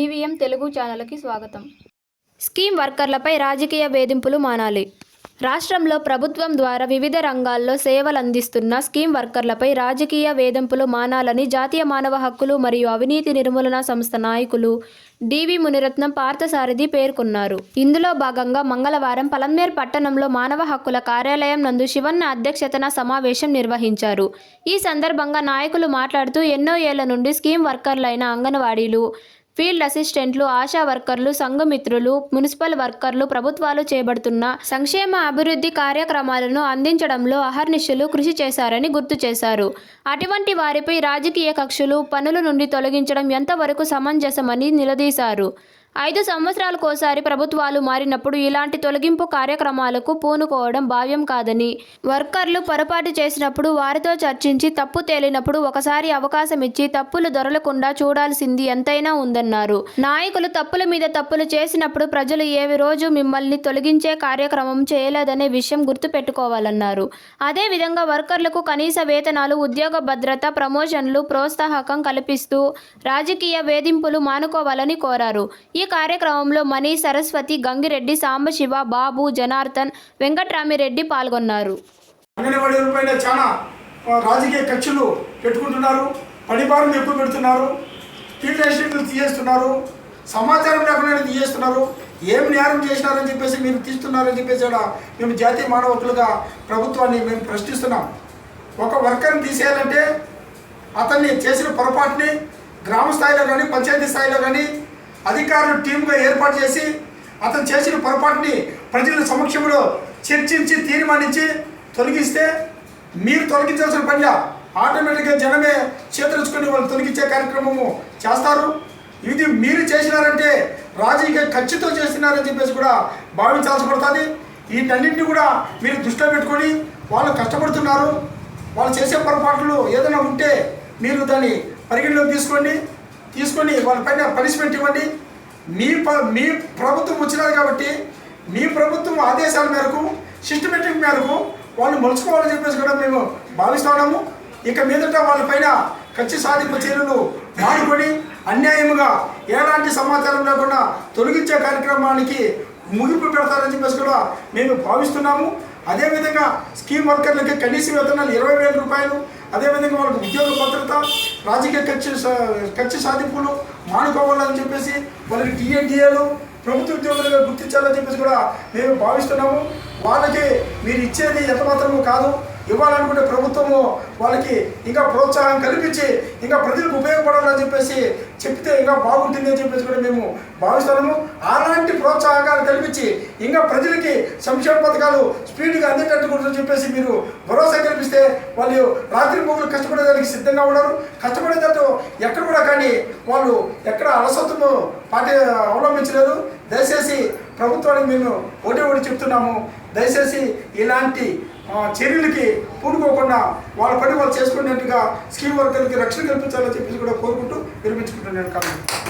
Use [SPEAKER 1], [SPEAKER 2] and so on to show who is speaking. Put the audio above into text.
[SPEAKER 1] GVM Telugu ఛానల్కి స్వాగతం. Scheme వర్కర్లపై రాజకీయ వేధింపులు మానాలి. రాష్ట్రంలో ప్రభుత్వం ద్వారా వివిధ రంగాల్లో సేవలు అందిస్తున్న స్కీమ్ వర్కర్లపై రాజకీయ వేధింపులు మానాలని జాతీయ మానవ హక్కులు మరియు అవినీతి నిర్మూలన సంస్థ నాయకులు డివి మునిరత్నం పార్థసారథి పేర్కొన్నారు. ఇందులో భాగంగా మంగళవారం పలమనేర్ పట్టణంలో మానవ హక్కుల కార్యాలయం నందు శివన్న అధ్యక్షతన సమావేశం నిర్వహించారు. ఈ సందర్భంగా నాయకులు మాట్లాడుతూ ఎన్నో ఏళ్ళ నుండి స్కీమ్ వర్కర్లైన అంగన్వాడీలు ఫీల్డ్ అసిస్టెంట్లు ఆశా వర్కర్లు సంఘమిత్రులు మున్సిపల్ వర్కర్లు ప్రభుత్వాలు చేపడుతున్న సంక్షేమ అభివృద్ధి కార్యక్రమాలను అందించడంలో అహర్నిశలు కృషి చేశారని గుర్తు చేశారు. అటువంటి వారిపై రాజకీయ కక్షలు పనుల నుండి తొలగించడం ఎంతవరకు సమంజసమని నిలదీశారు. ఐదు సంవత్సరాలకోసారి ప్రభుత్వాలు మారినప్పుడు ఇలాంటి తొలగింపు కార్యక్రమాలకు పూనుకోవడం భావ్యం కాదని. వర్కర్లు పొరపాటు చేసినప్పుడు వారితో చర్చించి తప్పు తేలినప్పుడు ఒకసారి అవకాశం ఇచ్చి తప్పులు దొరలకుండా చూడాల్సింది ఎంతైనా ఉందన్నారు. నాయకులు తప్పుల మీద తప్పులు చేసినప్పుడు ప్రజలు ఏవి రోజు మిమ్మల్ని తొలగించే కార్యక్రమం చేయలేదనే విషయం గుర్తుపెట్టుకోవాలన్నారు. అదేవిధంగా వర్కర్లకు కనీస వేతనాలు ఉద్యోగ భద్రత ప్రమోషన్లు ప్రోత్సాహకం కల్పిస్తూ రాజకీయ వేధింపులు మానుకోవాలని కోరారు. ఈ కార్యక్రమంలో మణి సరస్వతి గంగిరెడ్డి సాంబశివ బాబు జనార్దన్ వెంకట్రామిరెడ్డి పాల్గొన్నారు.
[SPEAKER 2] అంగన్వాడీ చాలా రాజకీయ కక్షలు పెట్టుకుంటున్నారు. పనిభారం ఎక్కువ పెడుతున్నారు. ఫీల్డ్ అసిస్టెంట్లు తీసేస్తున్నారు. సమాచారం లేకుండా తీసేస్తున్నారు? ఏం నేరం చేసినారని చెప్పేసి మీరు తీస్తున్నారని చెప్పేసి కూడా మేము జాతీయ మానవ హక్కులుగా ప్రభుత్వాన్ని మేము ప్రశ్నిస్తున్నాం. ఒక వర్కర్ని తీసేయాలంటే అతన్ని చేసిన పొరపాటుని గ్రామ స్థాయిలో కానీ పంచాయతీ స్థాయిలో కానీ అధికారులు టీమ్గా ఏర్పాటు చేసి అతను చేసిన పొరపాటుని ప్రజల సమక్షంలో చర్చించి తీర్మానించి తొలగిస్తే మీరు తొలగించాల్సిన పనిలా ఆటోమేటిక్గా జనమే చేతులుచుకొని వాళ్ళు తొలగించే కార్యక్రమము చేస్తారు. ఇది మీరు చేసినారంటే రాజకీయ ఖర్చుతో చేస్తున్నారని చెప్పేసి కూడా భావించాల్సి పడుతుంది. వీటన్నింటినీ కూడా మీరు దృష్టిలో పెట్టుకొని వాళ్ళు కష్టపడుతున్నారు. వాళ్ళు చేసే పొరపాట్లు ఏదైనా ఉంటే మీరు దాన్ని పరిగణలోకి తీసుకోండి. తీసుకొని వాళ్ళపైన పనిష్మెంట్ ఇవ్వండి. మీ ప మీ ప్రభుత్వం వచ్చినది కాబట్టి మీ ప్రభుత్వం ఆదేశాల మేరకు సిస్టమేటిక్ మేరకు వాళ్ళు మలుచుకోవాలని చెప్పేసి కూడా మేము భావిస్తున్నాము ఇక మీదట వాళ్ళపైన కచ్చి సాధింపు చర్యలు మానుకొని అన్యాయముగా ఎలాంటి సమాచారం లేకుండా తొలగించే కార్యక్రమానికి ముగింపు పెడతారని చెప్పేసి కూడా మేము భావిస్తున్నాము. అదేవిధంగా స్కీమ్ వర్కర్లకి కనీస వేతనాలు ఇరవై వేల రూపాయలు అదేవిధంగా వాళ్ళకి ఉద్యోగ భద్రత రాజకీయ ఖర్చు సా- ఖర్చు సాధింపులు మానుకోవాలని చెప్పేసి వాళ్ళకి టీఎన్టీఏలు ప్రభుత్వ ఉద్యోగులుగా గుర్తించాలని చెప్పేసి కూడా మేము భావిస్తున్నాము. వాళ్ళకి మీరు ఇచ్చేది ఎంత మాత్రము కాదు. ఇవ్వాలనుకుంటే ప్రభుత్వము వాళ్ళకి ఇంకా ప్రోత్సాహం కల్పించి ఇంకా ప్రజలకు ఉపయోగపడాలని చెప్పేసి చెప్తే ఇంకా బాగుంటుంది అని చెప్పేసి కూడా మేము భావిస్తున్నాము. అలాంటి ప్రోత్సాహకాలు కల్పించి ఇంకా ప్రజలకి సంక్షేమ పథకాలు స్పీడ్గా అందేటట్టు కూడా చెప్పేసి మీరు భరోసా కల్పిస్తే వాళ్ళు రాత్రి పగులు కష్టపడేదానికి సిద్ధంగా ఉన్నారు. కష్టపడేటట్టు ఎక్కడ కూడా కానీ వాళ్ళు ఎక్కడ అలసత్వము పాటి అవలంబించలేదు. దయచేసి ప్రభుత్వానికి మేము ఒకటి ఒకటి చెప్తున్నాము. దయచేసి ఇలాంటి చర్యలకి పూనుకోకుండా వాళ్ళ పని వాళ్ళు చేసుకునేట్టుగా స్కీమ్ వర్కర్లకి రక్షణ కల్పించాలని చెప్పేసి కూడా కోరుకుంటూ విరమించుకుంటున్నాను. కాబట్టి